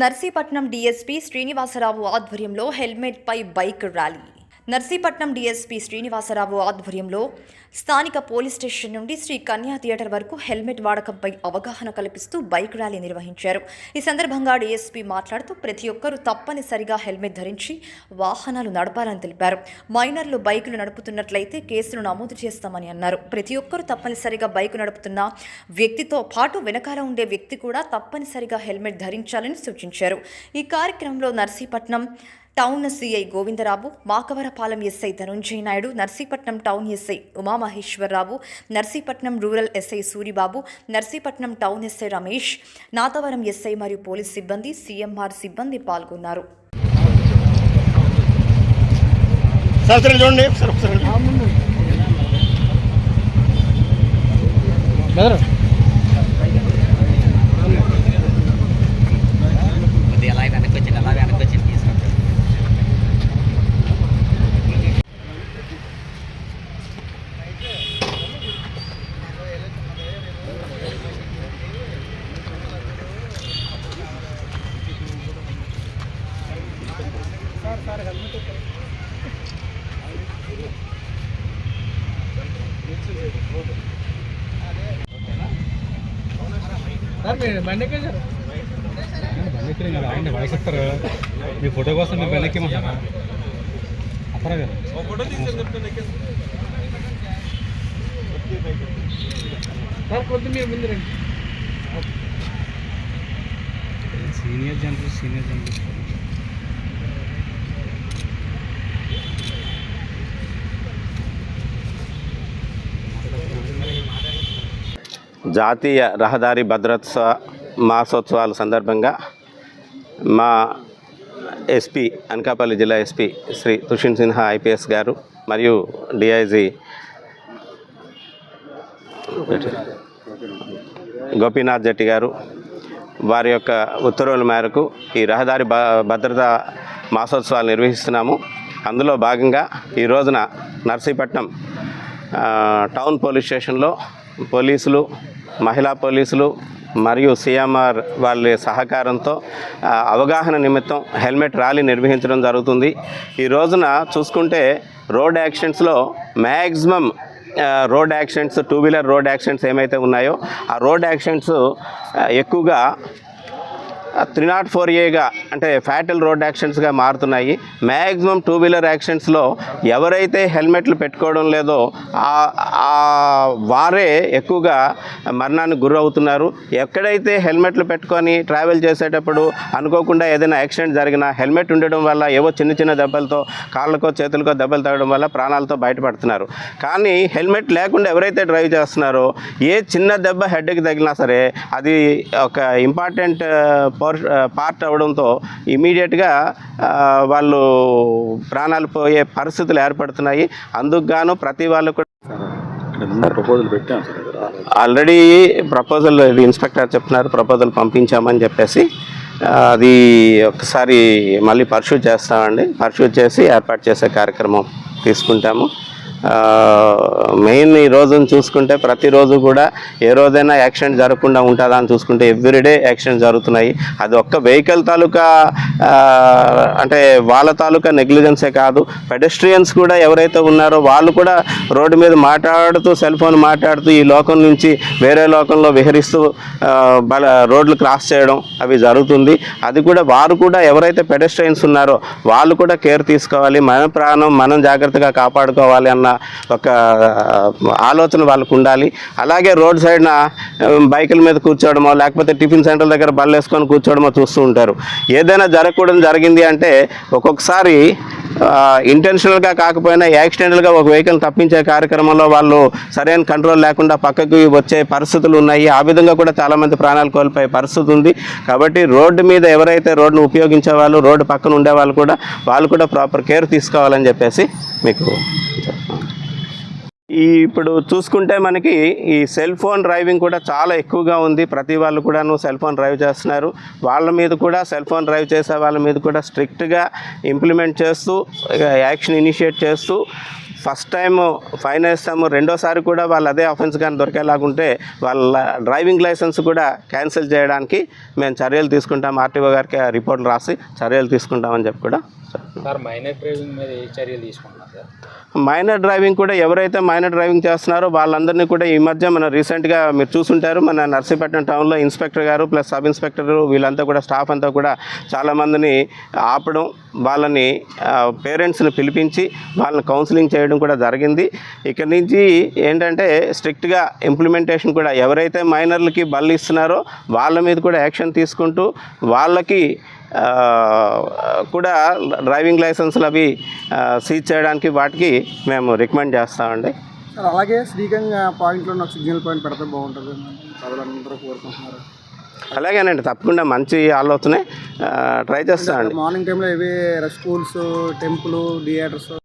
Narsipatnam DSP Srinivasarao ఆధ్వర్యంలో హెల్మెట్పై bike rally. Narsipatnam DSP Srinivasarao ఆధ్వర్యంలో స్థానిక పోలీస్ స్టేషన్ నుండి శ్రీ కన్యా థియేటర్ వరకు హెల్మెట్ వాడకంపై అవగాహన కల్పిస్తూ బైక్ ర్యాలీ నిర్వహించారు. ఈ సందర్భంగా డీఎస్పీ మాట్లాడుతూ ప్రతి ఒక్కరూ తప్పనిసరిగా హెల్మెట్ ధరించి వాహనాలు నడపాలని తెలిపారు. మైనర్లు బైకులు నడుపుతున్నట్లయితే కేసులు నమోదు చేస్తామని అన్నారు. ప్రతి ఒక్కరూ తప్పనిసరిగా బైకు నడుపుతున్న వ్యక్తితో పాటు వెనకాల ఉండే వ్యక్తి కూడా తప్పనిసరిగా హెల్మెట్ ధరించాలని సూచించారు. ఈ కార్యక్రమంలో Narsipatnam town CI Govindarao Makavarapalem SI Dhanunjaya Naidu Narsipatnam town SI Umamaheswararao Narsipatnam rural SI Suribabu Narsipatnam town SI Ramesh Nathavaram SI మరియు పోలీస్ సిబ్బంది సీఎంఆర్ సిబ్బంది పాల్గొన్నారు. సార్ సరే చూడండి. సార్ ఒకసారి కొద్దిగా అలా వెనక్కి వచ్చండి అలా వెనక్కి వచ్చి తీసుకుంటాం బండి ఆయన వయసెత్తారు మీ ఫోటో కోసం మీ బండి ఎక్కిమంటారా అప్పరా గారు సీనియర్ జనరల్ సీనియర్ జనరల్ జాతీయ రహదారి భద్రత మాసోత్సవాల సందర్భంగా మా ఎస్పీ అనకాపల్లి జిల్లా ఎస్పీ శ్రీ తుషిన్ సిన్హా ఐపీఎస్ గారు మరియు డిఐజీ గోపీనాథ్ జట్టి గారు వారి యొక్క ఉత్తర్వుల మేరకు ఈ రహదారి భ భద్రత మాసోత్సవాలు నిర్వహిస్తున్నాము. అందులో భాగంగా ఈ రోజున నర్సీపట్నం టౌన్ పోలీస్ స్టేషన్లో పోలీసులు మహిళా పోలీసులు మరియు సిఎంఆర్ వాళ్ళ సహకారంతో అవగాహన నిమిత్తం హెల్మెట్ ర్యాలీ నిర్వహించడం జరుగుతుంది. ఈ రోజున చూసుకుంటే road యాక్సిడెంట్స్లో maximum road accidents two wheeler road accidents ఏమైతే ఉన్నాయో ఆ రోడ్ యాక్సిడెంట్స్ ఎక్కువగా త్రీ నాట్ ఫోర్ ఏగా అంటే ఫ్యాటల్ రోడ్ యాక్సిడెంట్స్గా మారుతున్నాయి. మ్యాక్సిమం టూ వీలర్ యాక్సిడెంట్స్లో ఎవరైతే హెల్మెట్లు పెట్టుకోవడం లేదో వారే ఎక్కువగా మరణానికి గురవుతున్నారు. ఎక్కడైతే హెల్మెట్లు పెట్టుకొని ట్రావెల్ చేసేటప్పుడు అనుకోకుండా ఏదైనా యాక్సిడెంట్ జరిగినా హెల్మెట్ ఉండడం వల్ల ఏవో చిన్న చిన్న దెబ్బలతో కాళ్ళకో చేతులకో దెబ్బలు తగ్గడం వల్ల ప్రాణాలతో బయటపడుతున్నారు. కానీ హెల్మెట్ లేకుండా ఎవరైతే డ్రైవ్ చేస్తున్నారో ఏ చిన్న దెబ్బ హెడ్కి తగిలినా సరే అది ఒక ఇంపార్టెంట్ పార్ట్ అవడంతో ఇమీడియట్గా వాళ్ళు ప్రాణాలు పోయే పరిస్థితులు ఏర్పడుతున్నాయి. అందుకు గాను ప్రతి వాళ్ళు కూడా ప్రపోజల్ పెట్టాం సార్ ఆల్రెడీ ప్రపోజల్ ఇన్స్పెక్టర్ చెప్తున్నారు ప్రపోజల్ పంపించామని చెప్పేసి అది ఒకసారి మళ్ళీ పర్సూ చేస్తామండి. పర్సూ చేసి ఏర్పాటు చేసే కార్యక్రమం తీసుకుంటాము. మెయిన్ ఈ రోజును చూసుకుంటే ప్రతిరోజు కూడా ఏ రోజైనా యాక్సిడెంట్ జరగకుండా ఉంటుందా అని చూసుకుంటే ఎవ్రీడే యాక్సిడెంట్ జరుగుతున్నాయి. అది ఒక్క వెహికల్ తాలూకా అంటే వాళ్ళ తాలూకా నెగ్లిజెన్సే కాదు. పెడెస్ట్రియన్స్ కూడా ఎవరైతే ఉన్నారో వాళ్ళు కూడా రోడ్డు మీద మాట్లాడుతూ సెల్ ఫోన్ మాట్లాడుతూ ఈ లోకం నుంచి వేరే లోకంలో విహరిస్తూ బల రోడ్లు క్రాస్ చేయడం అవి జరుగుతుంది. అది కూడా వారు కూడా ఎవరైతే పెడెస్ట్రియన్స్ ఉన్నారో వాళ్ళు కూడా కేర్ తీసుకోవాలి. మన ప్రాణం మనం జాగ్రత్తగా కాపాడుకోవాలి అన్న ఒక ఆలోచన వాళ్ళకు ఉండాలి. అలాగే రోడ్ సైడ్న బైకుల మీద కూర్చోవడమో లేకపోతే టిఫిన్ సెంటర్ దగ్గర బళ్ళు వేసుకొని కూర్చోవడమో చూస్తూ ఉంటారు. ఏదైనా జరగకూడదు జరిగింది అంటే ఒక్కొక్కసారి ఇంటెన్షనల్గా కాకపోయినా యాక్సిడెంటల్గా ఒక వెహికల్ తప్పించే కార్యక్రమంలో వాళ్ళు సరైన కంట్రోల్ లేకుండా పక్కకి వచ్చే పరిస్థితులు ఉన్నాయి. ఆ విధంగా కూడా చాలామంది ప్రాణాలు కోల్పోయే పరిస్థితి ఉంది. కాబట్టి రోడ్డు మీద ఎవరైతే రోడ్డును ఉపయోగించే వాళ్ళు రోడ్డు పక్కన ఉండే వాళ్ళు కూడా వాళ్ళు కూడా ప్రాపర్ కేర్ తీసుకోవాలని చెప్పేసి మీకు ఈ ఇప్పుడు చూసుకుంటే మనకి ఈ సెల్ ఫోన్ డ్రైవింగ్ కూడా చాలా ఎక్కువగా ఉంది. ప్రతి వాళ్ళు కూడాను సెల్ ఫోన్ డ్రైవ్ చేస్తున్నారు. వాళ్ళ మీద కూడా సెల్ ఫోన్ డ్రైవ్ చేసే వాళ్ళ మీద కూడా స్ట్రిక్ట్గా ఇంప్లిమెంట్ చేస్తూ యాక్షన్ ఇనిషియేట్ చేస్తూ ఫస్ట్ టైం ఫైన్ వేస్తాము రెండోసారి కూడా వాళ్ళు అదే అఫెన్స్ కానీ దొరికేలాగుంటే వాళ్ళ డ్రైవింగ్ లైసెన్స్ కూడా క్యాన్సిల్ చేయడానికి మేము చర్యలు తీసుకుంటాం. ఆర్టీఓ గారికి ఆ రిపోర్ట్లు రాసి చర్యలు తీసుకుంటామని చెప్పి కూడా సార్ మైనర్ డ్రైవింగ్ మీద ఏ చర్యలు తీసుకుంటున్నారు సార్? మైనర్ డ్రైవింగ్ కూడా ఎవరైతే మైనర్ డ్రైవింగ్ చేస్తున్నారో వాళ్ళందరినీ కూడా ఈ మధ్య మన రీసెంట్గా మీరు చూసుంటారు. మన నర్సీపట్నం టౌన్లో ఇన్స్పెక్టర్ గారు ప్లస్ సబ్ ఇన్స్పెక్టర్ వీళ్ళంతా కూడా స్టాఫ్ అంతా కూడా చాలామందిని ఆపడం వాళ్ళని పేరెంట్స్ని పిలిపించి వాళ్ళని కౌన్సిలింగ్ చేయడం కూడా జరిగింది. ఇక్కడి నుంచి ఏంటంటే స్ట్రిక్ట్గా ఇంప్లిమెంటేషన్ కూడా ఎవరైతే మైనర్లకి బళ్ళు ఇస్తున్నారో వాళ్ళ మీద కూడా యాక్షన్ తీసుకుంటూ వాళ్ళకి కూడా డ్రైవింగ్ లైసెన్సులు అవి సీజ్ చేయడానికి వాటికి మేము రికమెండ్ చేస్తామండి. అలాగే శ్రీకంగా పాయింట్లో నాకు సిగ్నల్ పాయింట్ పెడితే బాగుంటుంది ప్రజలందరూ కోరుకుంటున్నారు. అలాగేనండి తప్పకుండా మంచి ఆలోచనే ట్రై చేస్తామండి. మార్నింగ్ టైంలో ఇవి స్కూల్స్ టెంపుల్ థియేటర్స్